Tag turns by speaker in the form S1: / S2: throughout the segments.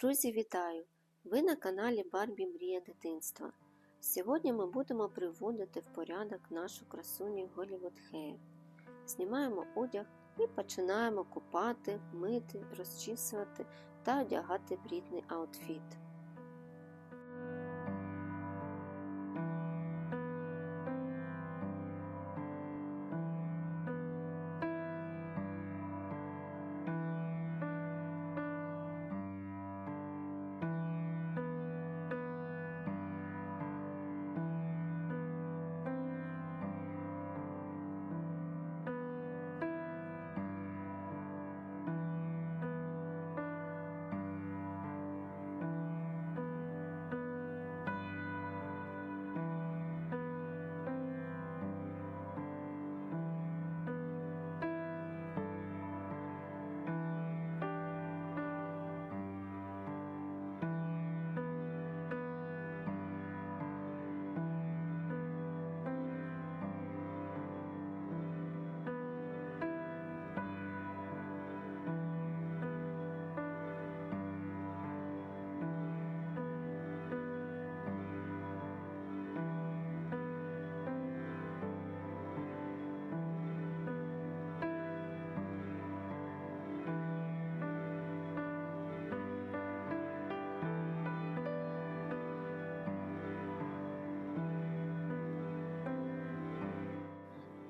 S1: Друзі, вітаю! Ви на каналі Барбі Мрія дитинства. Сьогодні ми будемо приводити в порядок нашу красуню Голівуд Хейл. Знімаємо одяг і починаємо купати, мити, розчісувати та одягати брітний аутфіт.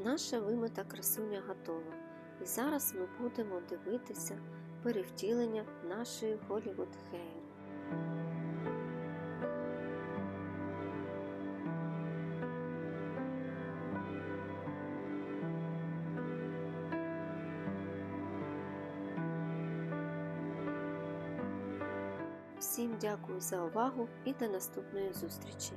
S1: Наша вимита красуня готова. І зараз ми будемо дивитися перевтілення нашої Голівуд Хейл. Всім дякую за увагу і до наступної зустрічі!